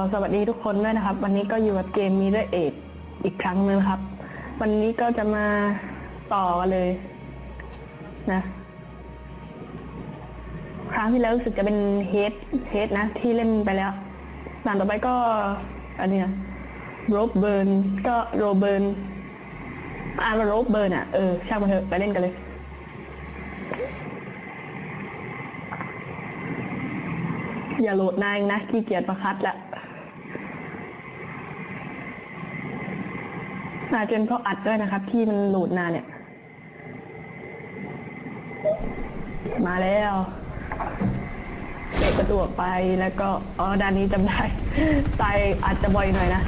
อสวัสดีทุกคนด้วยนะครับ วันนี้ก็อยู่กับเกมมีเดอร์เอทอีกครั้งหนึงครับ วันนี้ก็จะมาต่อกันเลยนะ ครั้งที่แล้วรู้สึกจะเป็นเฮดเฮดนะ ที่เล่นไปแล้วด่านต่อไปก็ อันนี้นะโรบเบิร์นก็โรเบิร์นอ่านว่าโรบเบิร์นอะเออช่างมันเถอะไปเล่นกันเลยอย่าโหลดนายนะขี้เกียจประคัดละ นาจนเพราะอัดด้วยนะครับ ที่มันโหลดนานเนี่ย มาแล้วเตะประตูออกไปแล้วก็อ๋อด้านนี้จำได้ ตายอาจจะบ่อยหน่อยนะ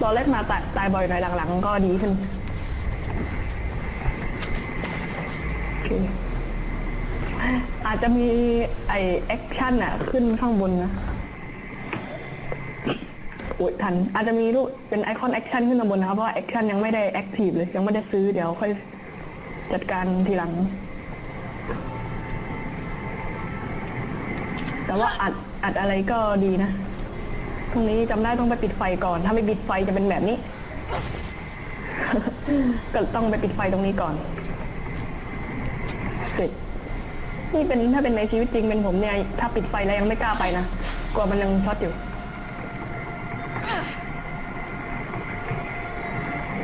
ตอนแรกมาตายตายบ่อยหน่อยหลังๆ ก็ดีขึ้นโอเคอาจจะมีไอแอคชั่นอะขึ้นข้างบนนะ อุยทัน อาจจะมีรูปเป็นไอคอนแอคชั่นขึ้นข้าบนนะครับ เพราะว่าแอคชั่นยังไม่ได้แอคทีฟเลย ยังไม่ได้ซื้อเดี๋ยวค่อยจัดการทีหลัง แต่ว่าอัดอัดอะไรก็ดีนะ ตรงนี้จำได้ต้องไปปิดไฟก่อน ถ้าไม่ปิดไฟจะเป็นแบบนี้ ก็ต้องไปปิดไฟตรงนี้ก่อนเสร็จนี่เป็นถ้าเป็นในชีวิตจริงเป็นผมเนี่ย ถ้าปิดไฟแล้วยังไม่กล้าไปนะกลัวมันยังช็อตอยู่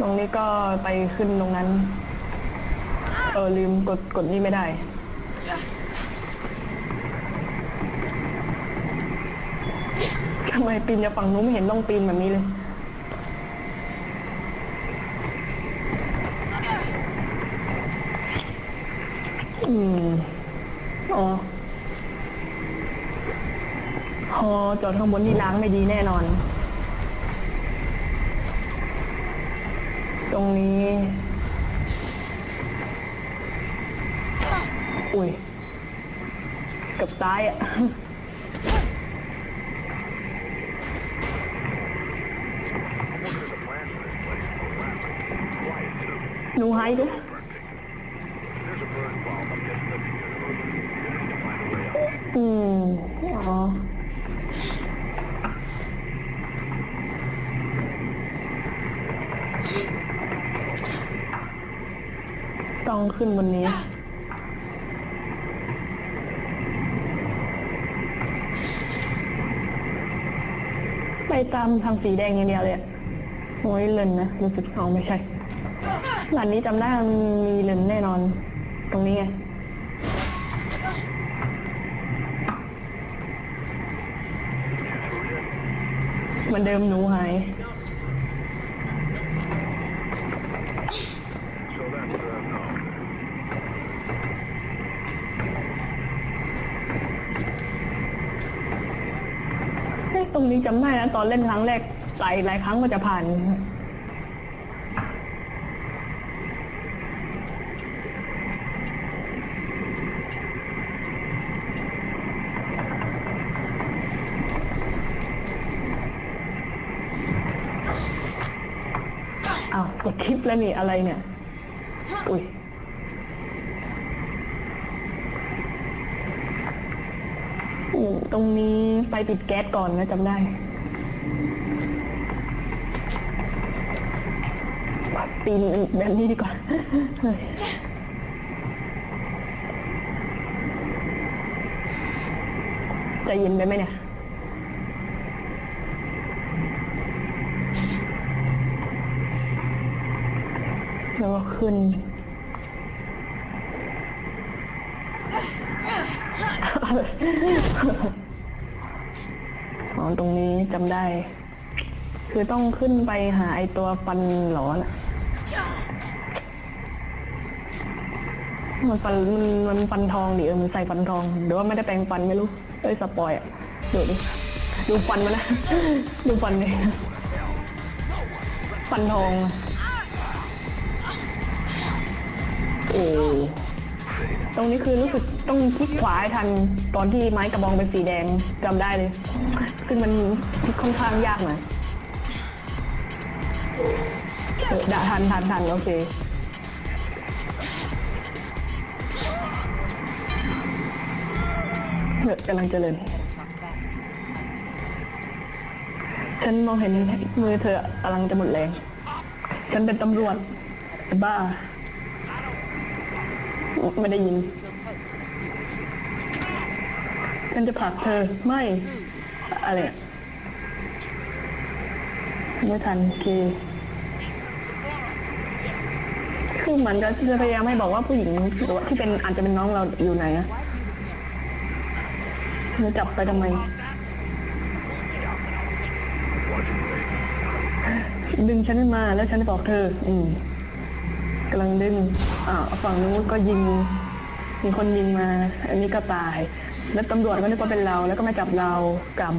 รงนี้ก็ไปขึ้นตรงนั้น เออลืมกดกดนี่ไม่ได้ ทำไมปีนจากฝั่งนู้นไม่เห็นต้องปีนแบบนี้เลย อืม อ๋อฮอจอดข้างบนนี่ล้างไม่ดีแน่นอน รงนี้ อุ้ยเกับตายอะหนูหายด้วยอืมอ๋อ ต้องขึ้นบนนี้ ไปตามทางสีแดงอย่างเดียวเลยโอ้ยเลนนะรู้สึกอ๋อไม่ใช่ร้านนี้จำได้มันมีเลนแน่นอน ตรงนี้ไงเหมือนเดิมหนูหาย เฮ้ยตรงนี้จำได้นะ ตอนเล่นครั้งแรกหลายหลายครั้งก็จะผ่าน อ้าวกดคลิปแล้วนี่อะไรเนี่ย อุ้ยอืมตรงนี้ไปปิดแก๊สก่อนนะจำได้ ปีนแบบนี้ดีกว่าเฮ้ยใจเย็นไปไหมเนี่ยแล้วก็ขึ้นอ๋อตรงนี้จำได้ คือต้องขึ้นไปหาไอตัวฟันหลอนอะ มันฟันมันมันฟันทองดิเออมันใส่ฟันทองหรือว่าไม่ได้แปลงฟันไม่รู้เอ้ยสปอยอะดูดิดูฟันมันนะ ดูฟันเลยฟันทองโอ้ตรงนี้คือรู้สึกต้องคลิกขวาให้ทันตอนที่ไม้กระบองเป็นสีแดงจำได้เลย ซึ่งมันคลิกค่อนข้างยากหน่อยเออด่าทันทันทันโอเค เออกำลังเจริญ ฉันมองเห็นมือเธอกำลังจะหมดแรง ฉันเป็นตำรวจบ้า ไม่ได้ยิน ฉันจะผลักเธอ ไม่ อะไรไม่ทันโอคือเหมือนจะพยายามให้บอกว่าผู้หญิงที่เป็นอาจจะเป็นน้องเราอยู่ไหนอะ จะจับไปทำไม ดึงฉันขึ้นมาแล้วฉันบอกเธอ อืมกำลังดึง อ่าฝั่งนู้นก็ยิง มีคนยิงมา อันนี้ก็ตาย แล้วตำรวจก็นึกว่าเป็นเรา แล้วก็มาจับเรากรรม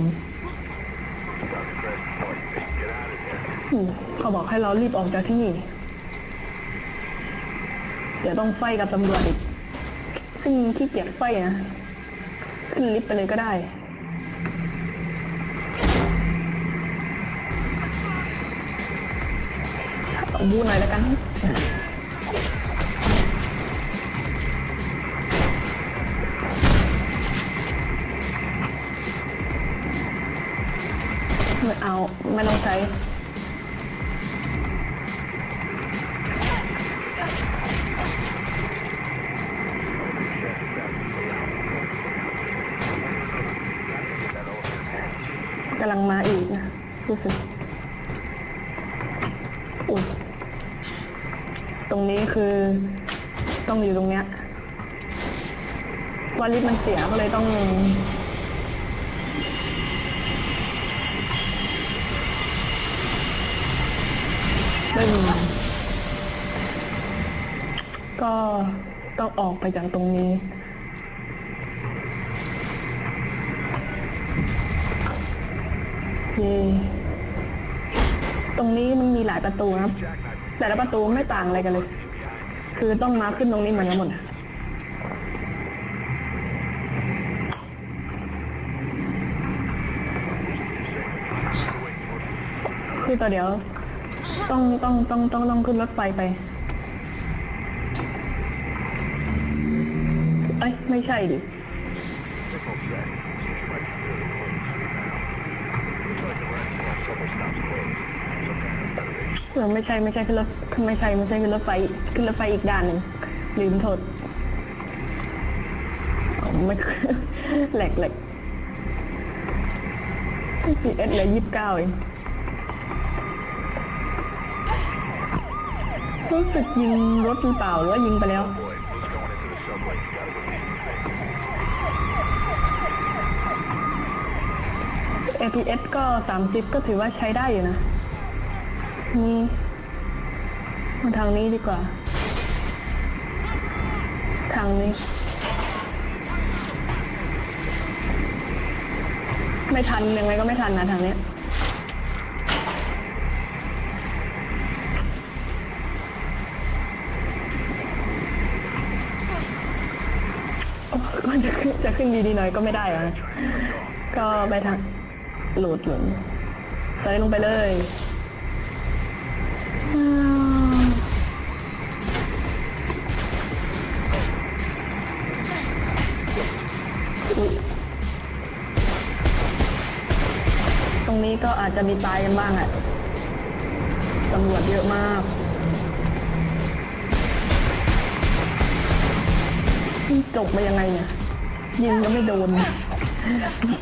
อืมเขาบอกให้เรารีบออกจากที่นี่ เดี๋ยวต้องไฟกับตำรวจอีก ซึ่งขี้เกียจไฟนะ ขึ้นลิฟต์ไปเลยก็ได้บูหน่อยแล้วกันไม่เอาไม่ต้องใช้ อุ้ยตรงนี้คือ ต้องอยู่ตรงเนี้ยวาลิฟต์มันเสียก็เลยต้องไม่มีก็ต้องออกไปจากตรงนี้ เย่ ตรงนี้มันมีหลายประตูครับ แต่ละประตูไม่ต่างอะไรกันเลย คือต้องมาขึ้นตรงนี้เหมือนกันหมดคือต่อเดี๋ยวต้องต้องต้องต้องต้องขึ้นรถไฟไป เอ้ยไม่ใช่ดิ เออไม่ใช่ไม่ใช่ขึ้นรถไม่ใช่ไม่ใช่ขึ้นรถไฟขึ้นรถไฟอีกด้านหนึ่งลืมโทษไม่แหลกแหลกพีเอสเลยยี่สิบเก้าเองรู้สึกยิงรถหรือเปล่าหรือว่ายิงไปแล้ว APS ก็สามสิบก็ถือว่าใช้ได้อยู่นะ นี่มาทางนี้ดีกว่า ทางนี้ ไม่ทันยังไงก็ไม่ทันนะทางนี้ก็จะขึ้นจะขึ้นดีๆหน่อยก็ไม่ได้อะก็ไปทางโหลดหลุนใส่ลงไปเลย ตรงนี้ก็อาจจะมีตายกันบ้างอะตำรวจเยอะมากจบมายังไงเนี่ยยิงก็ไม่โดน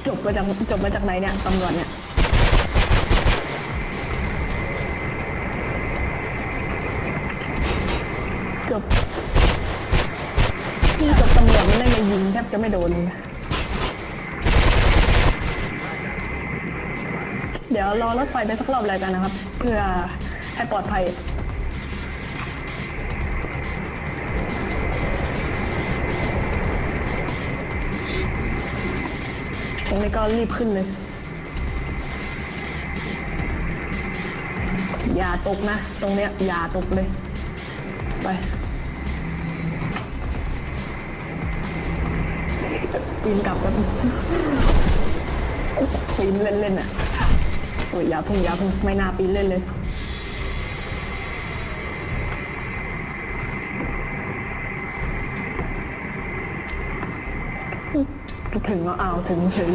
จบมาจากจบมาจากไหนเนี่ยตำรวจเนี่ย เกือบที่กับตำรวจไม่ได้ มายิงแทบจะไม่โดน เดี๋ยวรอรถไฟไปสักรอบเลยกันนะครับ เพื่อให้ปลอดภัยตรงนี้ก็รีบขึ้นเลย อย่าตกนะ ตรงเนี้ยอย่าตกเลย ไป ปีนกลับแบบปีนเล่นๆอะโอ้ยอย่าพุ่งอย่าพุ่งไม่น่าปีนเล่นเลยถึงก็เอาถึงเฉย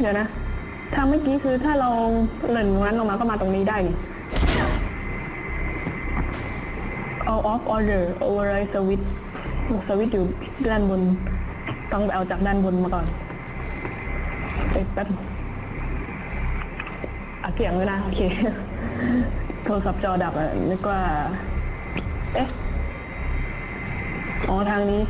เดี๋ยวนะ มื่อกี้คือถ้าเราเหล่นงั้นออกมาก็มาตรงนี้ได้นี่เอา off order override switch สวิตช์อยู่ด้านบน ต้องไปเอาจากด้านบนมาก่อนเอ๊ะแป๊บอัดเสียงเลยนะ โอเค โทรศัพท์จอดับอะนึกว่า เอ๊ะ อ๋อ ทางนี้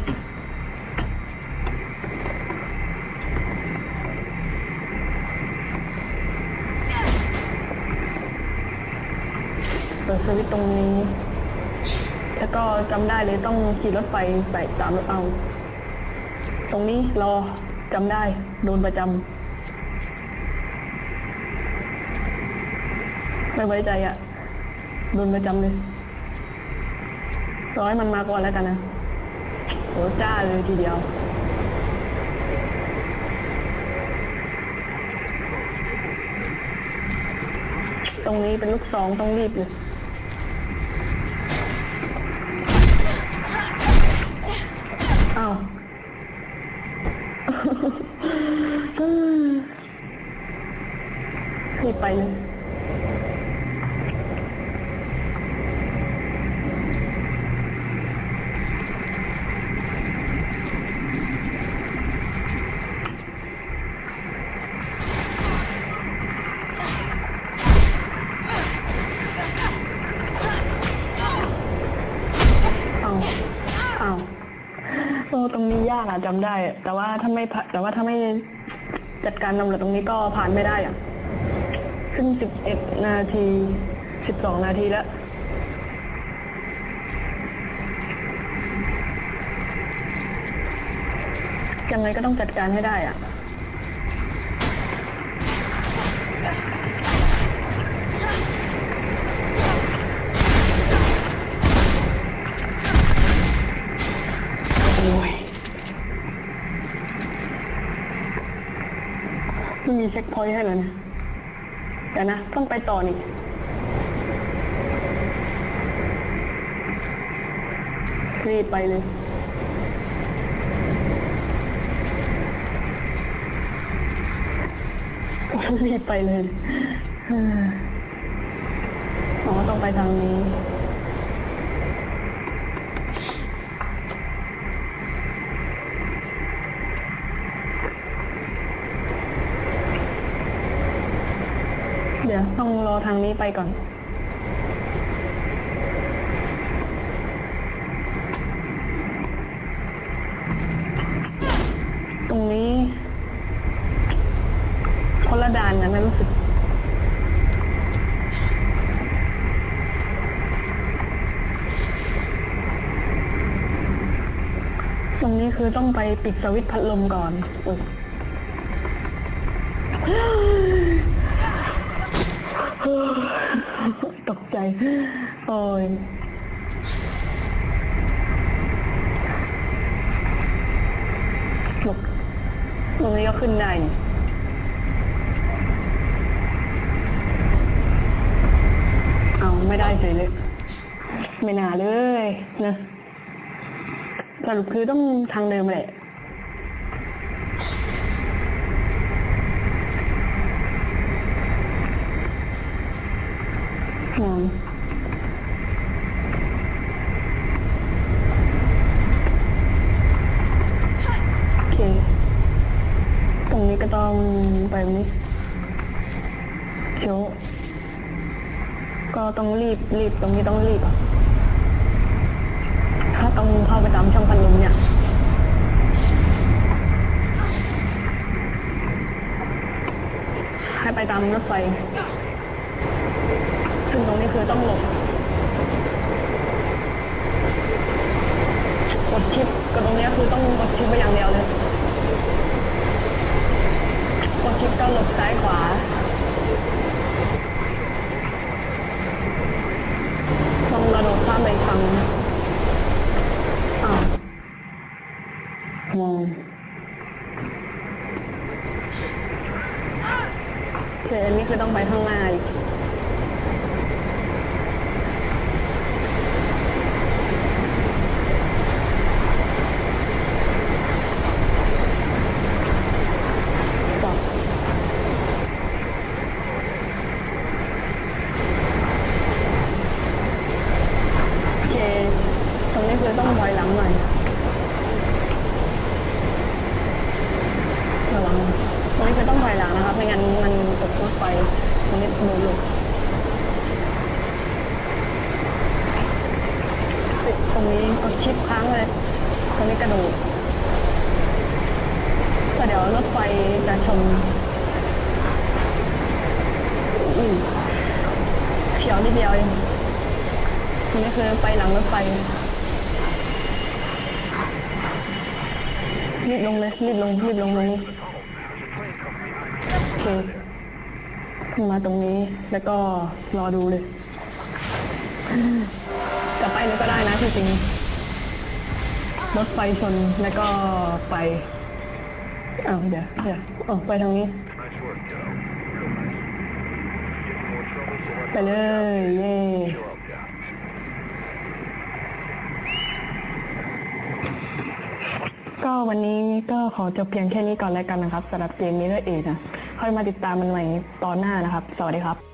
ดสวิตตรงนี้ แล้วก็จำได้เลยต้องขี่รถไฟไปตามรถเอา ตรงนี้รอจำได้โดนประจำไม่ไว้ใจอะ่ะโดนประจำเลยรอให้มันมาก่อนแล้วกันนะโหจ้าเลยทีเดียวตรงนี้เป็นลูกซองต้องรีบเลย ตรงนี้ยากอะจำได้ แต่ว่าถ้าไม่ผ่าแต่ว่าถ้าไม่จัดการตำรวจตรงนี้ก็ผ่านไม่ได้อะซึ่งสิบเอ็ดนาทีสิบสองนาทีแล้ว ยังไงก็ต้องจัดการให้ได้อะ ม่มีเช็คพอยต์ให้เลยนะเดี๋ยวนะ ต้องไปต่อนี่รีบไปเลยรีบไปเลย อ๋อ ต้องไปทางนี้ ดี๋ยวต้องรอทางนี้ไปก่อน ตรงนี้คนละด่านกันนะรู้สึกตรงนี้คือต้องไปปิดสวิตช์พัดลมก่อนอุ๊ย ตกใจ โอ้ยหลบตรงนี้ก็ขึ้นได้นี่เอาไม่ได้เฉยเลย ไม่น่าเลยนะสรุปคือต้องทางเดิมแหละ ห่วงโอเค ตรงนี้ก็ต้องไปแบบนี้เดี๋ยวก็ ต้องรีบรีบตรงนี้ต้องรีบอะถ้าต้องเข้าไปตามช่องพันลมเนี่ยให้ไปตามรถไฟซึ่งตรงนี้คือต้องหลบกดชิปก็ตรงนี้คือต้องกดชิปไปอย่างเดียวเลยกดชิปก็หลบซ้ายขวา ต้องกระโดดข้ามไปอีกฝั่งอ้าวมองโอเคอันนี้คือต้องไปข้างหน้าอีก ต่อ นี้คือต้องถอยหลังหน่อยระวังตรงนี้คือต้องถอยหลังนะครับ ไม่งั้นมันตกรถไฟ ตรงนี้โดนหลุดติดตรงนี้เอาชิปค้างเลย ตรงนี้กระโดดแต่เดี๋ยวรถไฟจะชนอือเฉียวนิดเดียวเองนี่คือไปหลังรถไฟรีบลงเลยรีบลงรีบลงตรงโอเค ขึ้นมาตรงนี้ แล้วก็รอดูเลยจะไปเลยก็ได้นะที่จริงรถไฟชนแล้วก็ไปอ้าวเดี๋ยวเดี๋ยวออกไปทางนี้ ไปเลยเย่ก็วันนี้ก็ขอจบเพียงแค่นี้ก่อนแล้วกันนะครับสำหรับเกมนี้ด้วยเองนะ ค่อยมาติดตามมันใหม่ตอนหน้านะครับ สวัสดีครับ